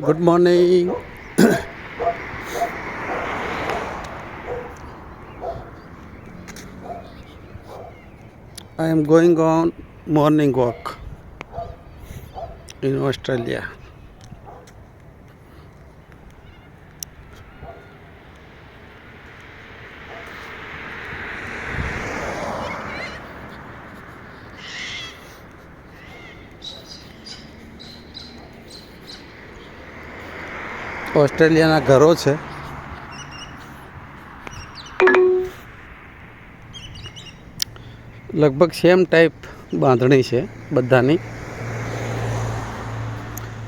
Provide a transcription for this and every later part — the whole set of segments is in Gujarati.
Good morning. I am going on morning walk in Australia. ઓસ્ટ્રેલિયાના ઘરો છે. લગભગ સેમ ટાઈપ બાંધણી છે બધાની.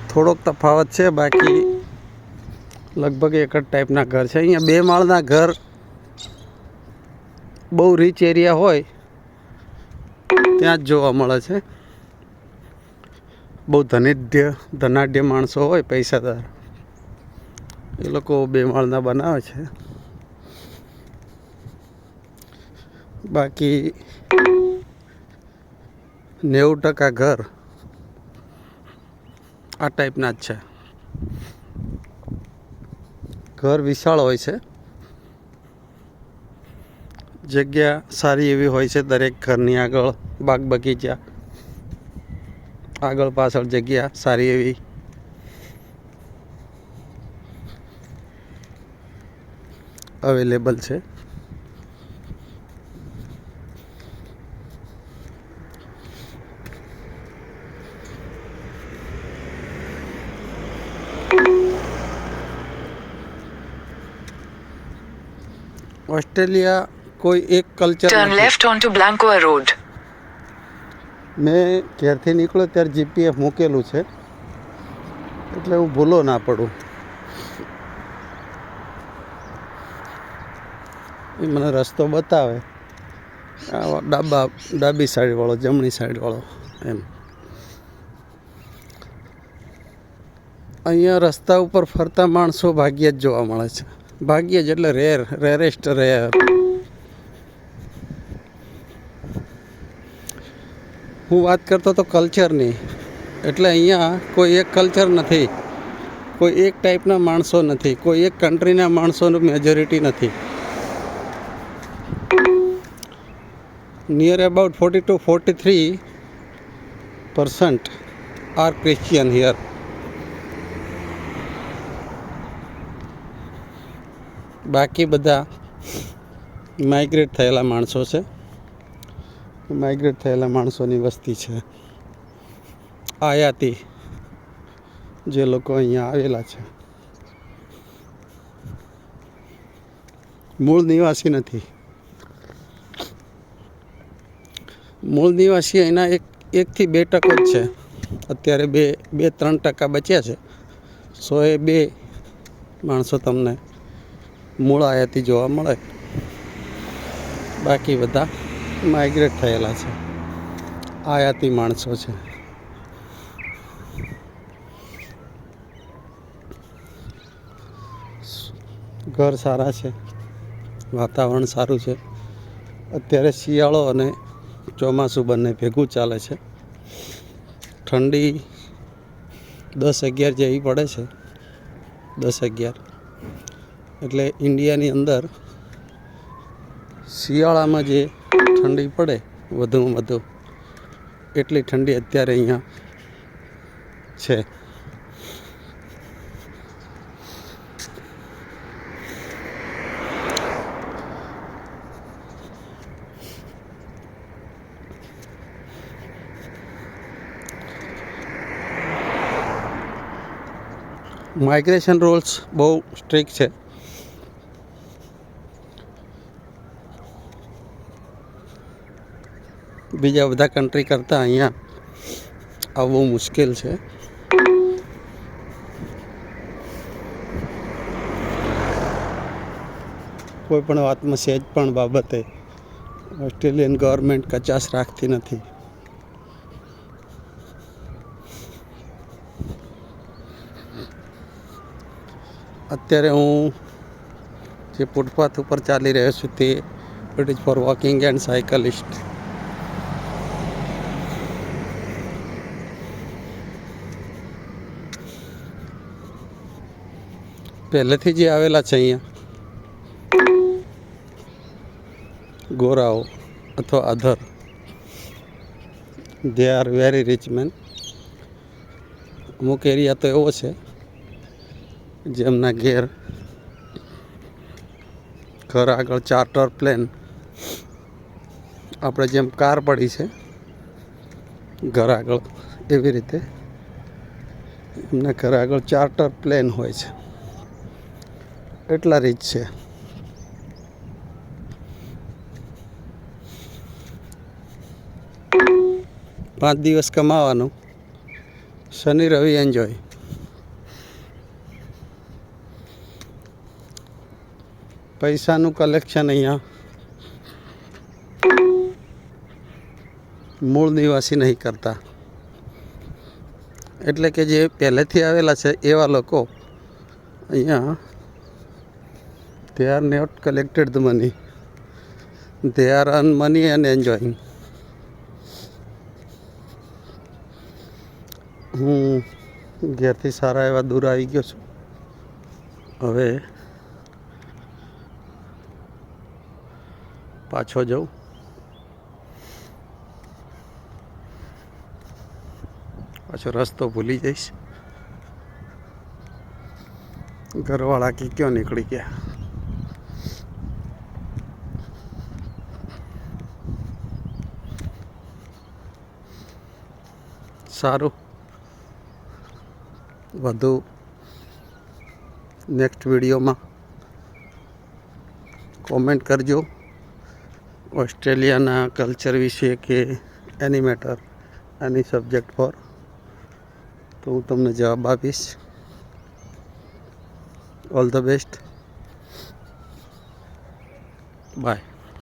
થોડોક તફાવત છે, બાકી લગભગ એક જ ટાઈપના ઘર છે. અહીંયા બે માળના ઘર બહુ રીચ એરિયા હોય, ત્યાં જ જોવા મળે છે. બહુ ધનિધ્ય ધનાઢ્ય માણસો હોય, પૈસાદાર. એ લોકો બે માળના બનાવે છે. બાકી નેવું ટકા ઘર આ ટાઈપના જ છે. ઘર વિશાળ હોય છે. જગ્યા સારી એવી હોય છે દરેક ઘરની આગળ, બાગ બગીચા. આગળ પાછળ જગ્યા સારી એવી અવેલેબલ છે. ઓસ્ટ્રેલિયા કોઈ એક culture left on to Blanco road મેં ઘેરથી નીકળ્યો ત્યારે જીપીએફ મૂકેલું છે. એટલે હું ભૂલો ના પડું. એ મને રસ્તો બતાવે. ડાબા, ડાબી સાઈડવાળો જમણી સાઈડવાળો એમ. અહીંયા રસ્તા ઉપર ફરતા માણસો ભાગ્યે જ જોવા મળે છે. ભાગ્યે જ એટલે રેર રેરેસ્ટ રેર હું વાત કરતો તો કલ્ચરની એટલે અહીંયા કોઈ એક કલ્ચર નથી. કોઈ એક ટાઈપના માણસો નથી. કોઈ એક કન્ટ્રીના માણસોનું મેજોરિટી નથી. Near about forty to forty three percent are Christian here બાકી બધા માઇગ્રેટ થયેલા માણસો છે. માઇગ્રેટ થયેલા માણસોની વસ્તી છે. આયાતી જે લોકો અહીંયા આવેલા છે. મૂળ નિવાસી નથી. મૂળ નિવાસી એના એક, એકથી બે ટકો જ છે. અત્યારે બે બે, ત્રણ ટકા બચ્યા છે. સો એ બે માણસો તમને મૂળ આયાતી જોવા મળે. બાકી બધા માઇગ્રેટ થયેલા છે. આયાતી માણસો છે. ઘર સારા છે. વાતાવરણ સારું છે. અત્યારે શિયાળો અને ચોમાસું બંને ભેગું ચાલે છે. ઠંડી દસ અગિયાર જેવી પડે છે. દસ અગિયાર. એટલે ઇન્ડિયાની અંદર શિયાળામાં જે ઠંડી પડે વધુમાં વધુ, એટલી ઠંડી અત્યારે અહીંયા છે. માઇગ્રેશન રૂલ્સ બહુ સ્ટ્રિક છે. બીજા બધા કન્ટ્રી કરતાં અહીંયા આવવું મુશ્કેલ છે. કોઈ પણ વાતમાં સહેજ પણ બાબતે ઓસ્ટ્રેલિયન ગવર્મેન્ટ કચાશ રાખતી નથી. અત્યારે હું જે ફૂટપાથ ઉપર ચાલી રહ્યો છું તે it is for walking and cyclist પહેલેથી જે આવેલા છે અહીંયા. ગોરાઓ અથવા અધર. They are very rich men અમુક એરિયા તો એવો છે જેમના ઘેર ઘર આગળ ચાર્ટર પ્લેન. આપણે જેમ કાર પડી છે, ઘર આગળ એવી રીતે એમના ઘર આગળ ચાર્ટર પ્લેન હોય છે. એટલા રીત છે. પાંચ દિવસ કમાવાનું, શનિ, રવિ, એન્જોય. પૈસાનું કલેક્શન અહીંયા. મૂળ નિવાસી નહીં કરતા. એટલે કે જે પહેલેથી આવેલા છે એવા લોકો અહીંયા they are not collected the money. They are earn money and enjoying. હું ઘેરથી સારા એવા દૂર આવી ગયો છું. હવે પાછો જાઉં. પાછો રસ્તો ભૂલી જઈશ. ઘરવાળા કે કયો નીકળી ગયા? સારું. વધુ નેક્સ્ટ વિડીયોમાં કોમેન્ટ કરજો. ઓસ્ટ્રેલિયાના કલ્ચર વિશે કે એની મેટર એની સબ્જેક્ટ પર, તો હું તમને જવાબ આપીશ. All the best by